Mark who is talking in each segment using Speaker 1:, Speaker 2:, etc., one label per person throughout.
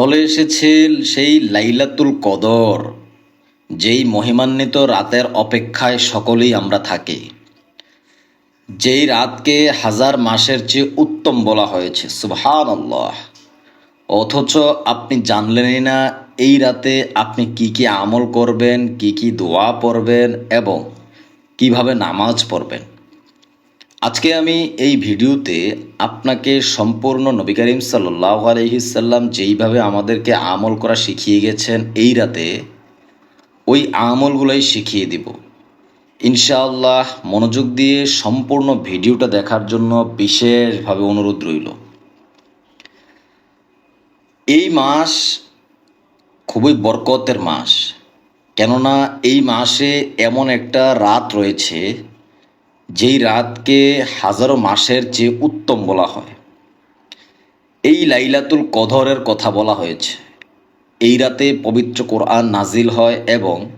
Speaker 1: চলে এসেছে সেই লাইলাতুল কদর, যেই মহিমান্বিত রাতের অপেক্ষায় সকলেই আমরা থাকি। যেই রাতকে হাজার মাসের চেয়ে উত্তম বলা হয়েছে সুবহান অথচ আপনি জানলেনই না, এই রাতে আপনি কি কি আমল করবেন, কি কি দোয়া পড়বেন এবং কীভাবে নামাজ পড়বেন। আজকে আমি এই ভিডিওতে আপনাকে সম্পূর্ণ নবী করিম সাল্লাহ আলহিসাল্লাম যেইভাবে আমাদেরকে আমল করা শিখিয়ে গেছেন এই রাতে, ওই আমলগুলোই শিখিয়ে দিব। ইনশাআল্লাহ মনোযোগ দিয়ে সম্পূর্ণ ভিডিওটা দেখার জন্য বিশেষভাবে অনুরোধ রইল। এই মাস খুবই বরকতের মাস, কেননা এই মাসে এমন একটা রাত রয়েছে যেই রাতকে হাজারো মাসের চেয়ে উত্তম বলা হয়। এই লাইলাতুল কদরের কথা বলা হয়েছে। এই রাতে পবিত্র কোরআন নাজিল হয় এবং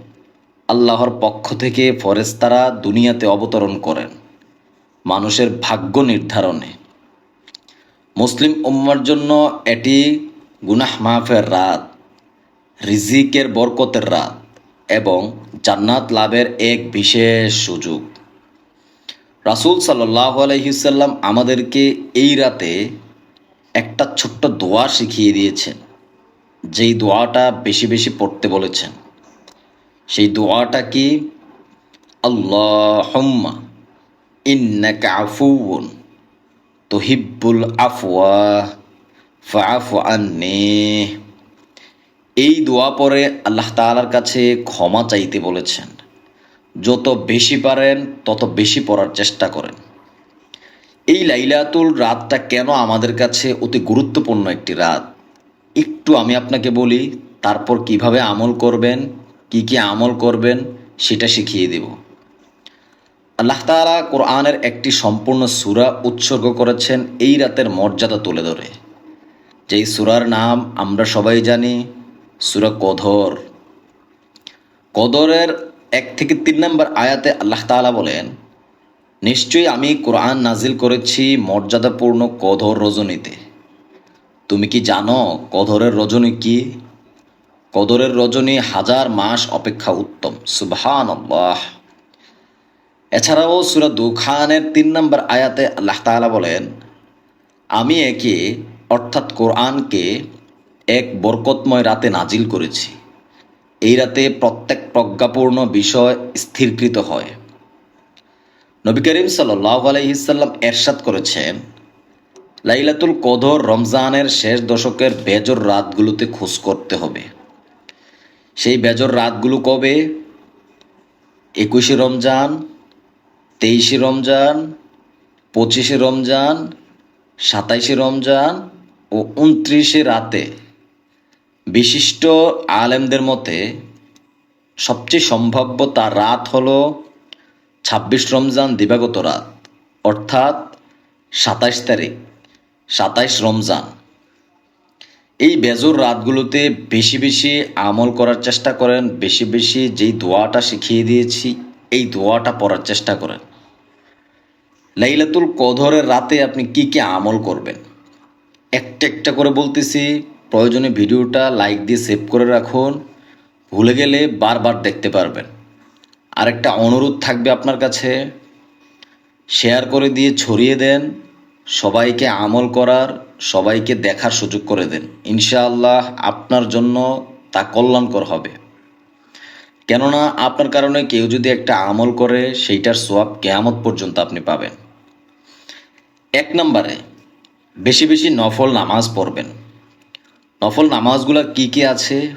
Speaker 1: আল্লাহর পক্ষ থেকে ফরেস্তারা দুনিয়াতে অবতরণ করেন, মানুষের ভাগ্য নির্ধারণে। মুসলিম উম্মার জন্য এটি গুনাহ মাফের রাত, রিজিকের বরকতের রাত এবং জান্নাত লাভের এক বিশেষ সুযোগ। রাসুল সাল্লাহ আলহিসাল্লাম আমাদেরকে এই রাতে একটা ছোট্ট দোয়া শিখিয়ে দিয়েছেন। যেই দোয়াটা বেশি বেশি পড়তে বলেছেন। সেই দোয়াটা কি? আল্লাহম্মা ইন্নাকা আফুউন তুহিব্বুল আফওয়া ফাফু আন্নি। এই দোয়া পরে আল্লাহ তাআলার কাছে ক্ষমা চাইতে বলেছেন। যত বেশি পারেন, তত বেশি পড়ার চেষ্টা করেন। এই লাইলাতুল রাতটা কেন আমাদের কাছে অতি গুরুত্বপূর্ণ একটি রাত? একটু আমি আপনাকে বলি, তারপর কীভাবে আমল করবেন, কি কি আমল করবেন, সেটা শিখিয়ে দেব। আল্লাহ তাআলা কোরআনের একটি সম্পূর্ণ সূরা উৎসর্গ করেছেন এই রাতের মর্যাদা তুলে ধরে। যেই সুরার নাম আমরা সবাই জানি, সূরা কধর কদরের এক থেকে তিন নম্বর আয়াতে আল্লাহ তাআলা বলেন, নিশ্চয়ই আমি কোরআন নাজিল করেছি মর্যাদাপূর্ণ কধর রজনীতে। তুমি কি জানো কধরের রজনী কি? কদরের রজনী হাজার মাস অপেক্ষা উত্তম। সুবহান আল্লাহ এছাড়াও সুরা দুখানের তিন নম্বর আয়াতে আল্লাহ তাআলা বলেন, আমি একে, অর্থাৎ কোরআনকে, এক বরকতময় রাতে নাজিল করেছি। এই রাতে প্রত্যেক প্রজ্ঞাপূর্ণ বিষয় স্থিরকৃত হয়। নবী করিম সাল্লাহ আলহিসাল্লাম এরশাদ করেছেন, লাইলাতুল কদর রমজানের শেষ দশকের বেজর রাতগুলোতে খোঁজ করতে হবে। সেই বেজর রাতগুলো কবে? একুশে রমজান, তেইশে রমজান, পঁচিশে রমজান, সাতাইশে রমজান ও উনত্রিশে রাতে। বিশিষ্ট আলেমদের মতে, সবচেয়ে সম্ভাব্য তার রাত হল ছাব্বিশ রমজান দিবাগত রাত, অর্থাৎ সাতাইশ তারিখ, সাতাইশ রমজান। এই বেজর রাতগুলোতে বেশি বেশি আমল করার চেষ্টা করেন, বেশি বেশি যেই দোয়াটা শিখিয়ে দিয়েছি, এই দোয়াটা পড়ার চেষ্টা করেন। লাইলাতুল কদরের রাতে আপনি কি কি আমল করবেন? একটা একটা করে বলতেছি প্রয়োজনে ভিডিওটা লাইক দিয়ে সেভ করে রাখুন। ভুলে গেলে বারবার দেখতে পারবেন। আরেকটা অনুরোধ থাকবে আপনার কাছে। শেয়ার করে দিয়ে ছড়িয়ে দেন। সবাইকে আমল করার, সবাইকে দেখার সুযোগ করে দেন। ইনশাআল্লাহ আপনার জন্য তা কল্যাণকর হবে। কেননা আপনার কারণে কেউ যদি একটা আমল করে, সেইটার সোয়াব কেয়ামত পর্যন্ত আপনি পাবেন। এক নম্বরে, বেশি বেশি নফল নামাজ পড়বেন। নফল নামাজগুলো কি কি আছে?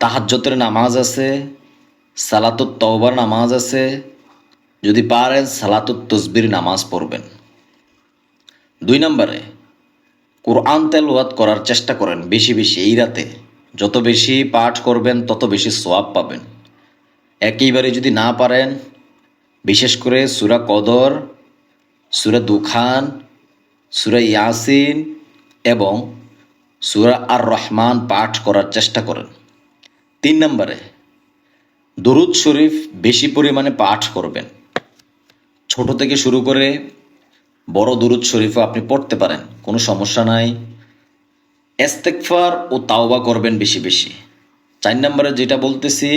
Speaker 1: তাহাজ্জতের নামাজ আছে, সালাতুত তওবার নামাজ আছে, যদি পারেন সালাতুত তসবির নামাজ পড়বেন। দুই নম্বরে, কোরআন তেলওয়াত করার চেষ্টা করেন বেশি বেশি এই রাতে। যত বেশি পাঠ করবেন, তত বেশি সোয়াব পাবেন। একেবারে যদি না পারেন, বিশেষ করে সুরা কদর, সুরা দুখান, সুরা ইয়াসিন এবং সুরা আর রহমান পাঠ করার চেষ্টা করেন। তিন নম্বরে, দরুদ শরীফ বেশি পরিমাণে পাঠ করবেন। ছোট থেকে শুরু করে বড় দুরুদ শরীফও আপনি পড়তে পারেন, কোনো সমস্যা নাই। এস্তেকফার ও তাওবা করবেন বেশি বেশি। চার নম্বরে যেটা বলতেছি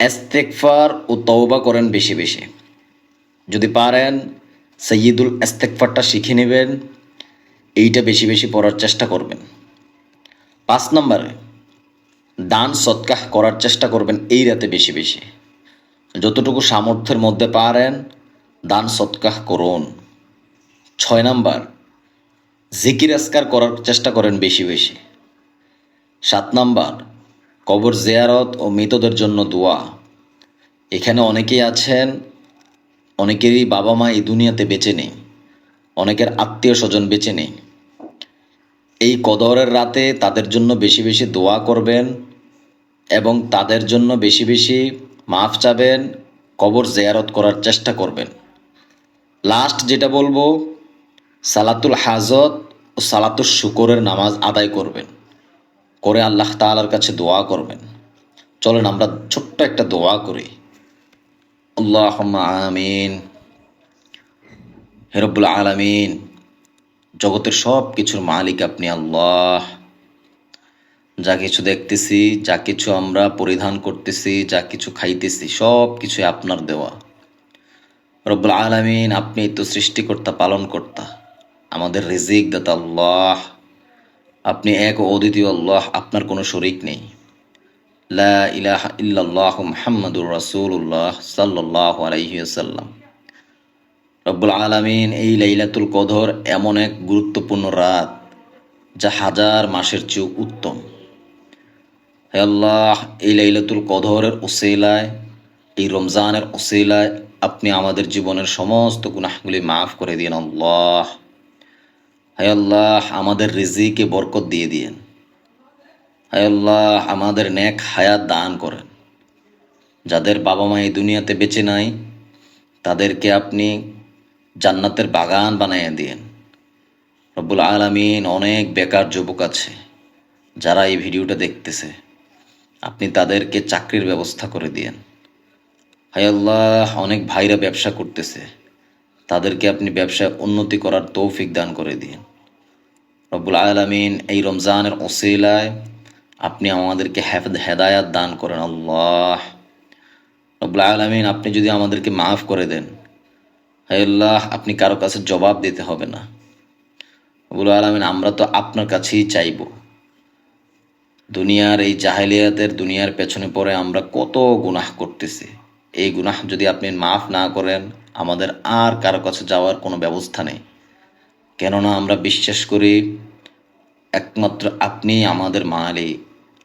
Speaker 1: এস্তেকফার ও তওবা করেন বেশি বেশি। যদি পারেন, সৈয়দুল এস্তেকফারটা শিখে নেবেন, এইটা বেশি বেশি পড়ার চেষ্টা করবেন। পাঁচ নম্বরে, দান সৎকাহ করার চেষ্টা করবেন এই রাতে বেশি বেশি। যতটুকু সামর্থ্যের মধ্যে পারেন, দান সৎকাহ করুন। ছয় নাম্বার, জিকির আসকার করার চেষ্টা করেন বেশি বেশি। সাত নাম্বার, কবর জিয়ারত ও মৃতদের জন্য দোয়া। এখানে অনেকেই আছেন, অনেকেরই বাবা মা এই দুনিয়াতে বেঁচে নেই, অনেকের আত্মীয় স্বজন বেঁচে নেই। এই কদরের রাতে তাদের জন্য বেশি বেশি দোয়া করবেন এবং তাদের জন্য বেশি বেশি মাফ চাবেন, কবর জিয়ারত করার চেষ্টা করবেন। লাস্ট যেটা বলব, সালাতুল হাজত ও সালাতুল শুকরের নামাজ আদায় করবেন। করে আল্লাহ তাআলার কাছে দোয়া করবেন। চলেন আমরা ছোট্ট একটা দোয়া করি। আল্লাহ আমিন। হেরব্বুল আলামিন। জগতের সব কিছুর মালিক আপনি আল্লাহ। যা কিছু দেখতেছি, যা কিছু আমরা পরিধান করতেছি, যা কিছু খাইতেছি সব কিছু আপনার দেওয়া। রব্বুল আলামিন আপনি তো সৃষ্টিকর্তা, পালনকর্তা, আমাদের রিজিক দাতা আল্লাহ। আপনি এক অদ্বিতীয় আল্লাহ, আপনার কোনো শরিক নেই। লা ইলাহা ইল্লাল্লাহ মুহাম্মাদুর রাসূলুল্লাহ সাল্লাল্লাহু আলাইহি ওয়াসাল্লাম। রব্বুল আলামিন এই লাইলাতুল কদর এমন এক গুরুত্বপূর্ণ রাত যা হাজার মাসের চেয়েও উত্তম। হে আল্লাহ, এই লাইলাতুল কদরের ওসিলায় এই রমজানের ওসিলায় আপনি আমাদের জীবনের সমস্ত গুনাহগুলি মাফ করে দিন আল্লাহ। হে আল্লাহ, আমাদের রিজিকে বরকত দিয়ে দিয়েন। হে আল্লাহ, আমাদের নেক হায়াত দান করেন। যাদের বাবা মা এই দুনিয়াতে বেঁচে নাই, তাদেরকে আপনি জান্নাতের বাগান বানাইয়া দিয়েন। রব্বুল আলামিন অনেক বেকার যুবক আছে, যারা এই ভিডিওটা দেখতেছে। আপনি তাদেরকে চাকরির ব্যবস্থা করে দিয়েন। আল্লাহ, অনেক ভাইরা ব্যবসা করতেছে। তাদেরকে আপনি ব্যবসায় উন্নতি করার তৌফিক দান করে দিন রব্বুল আলামিন এই রমজানের ওসিলায় আপনি আমাদেরকে হেদায়াত দান করেন। আল্লাহ। রব্বুল আলামিন, আপনি যদি আমাদেরকে মাফ করে দেন আল্লাহ, আপনি কারও কাছে জবাব দিতে হবে না। রব্বুল আলামিন, আমরা তো আপনার কাছেই চাইব। দুনিয়ার এই জাহেলিয়াতের দুনিয়ার পেছনে পড়ে আমরা কত গুনাহ করতেছি। এই গুনাহ যদি আপনি মাফ না করেন, আমাদের আর কারও কাছে যাওয়ার কোনো ব্যবস্থা নেই। কেননা আমরা বিশ্বাস করি, একমাত্র আপনি আমাদের মালি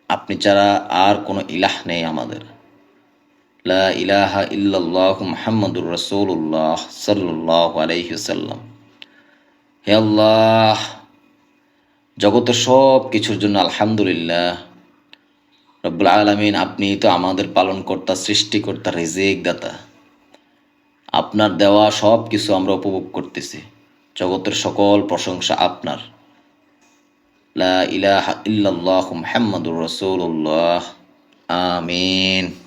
Speaker 1: আপনি ছাড়া আর কোনো ইলাহ নেই আমাদের। লা ইলাহা ইল্লাল্লাহ মুহাম্মাদুর রাসূলুল্লাহ সাল্লাল্লাহু আলাইহি ওয়াসাল্লাম। হে আল্লাহ, জগতের সব কিছুর জন্য আলহামদুলিল্লাহ, রব্বুল আলমিন আপনি তো আমাদের পালন পালনকর্তা, সৃষ্টিকর্তা রেজেক দাতা আপনার দেওয়া সব কিছু আমরা উপভোগ করতেছি। জগতের সকল প্রশংসা আপনার। লা ইলাহা ইল্লাল্লাহ মুহাম্মাদুর রাসূলুল্লাহ। আমিন।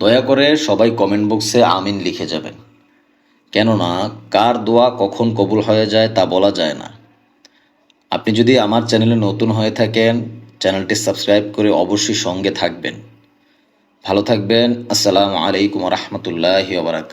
Speaker 1: দয়া করে সবাই কমেন্ট বক্সে আমিন লিখে যাবেন। কেননা, কার দোয়া কখন কবুল হয়ে যায় তা বলা যায় না। আপনি যদি আমার চ্যানেলে নতুন হয়ে থাকেন, চ্যানেলটি সাবস্ক্রাইব করে অবশ্যই সঙ্গে থাকবেন। ভালো থাকবেন। আসসালামু আলাইকুম রহমতুল্লাহ বারাকাত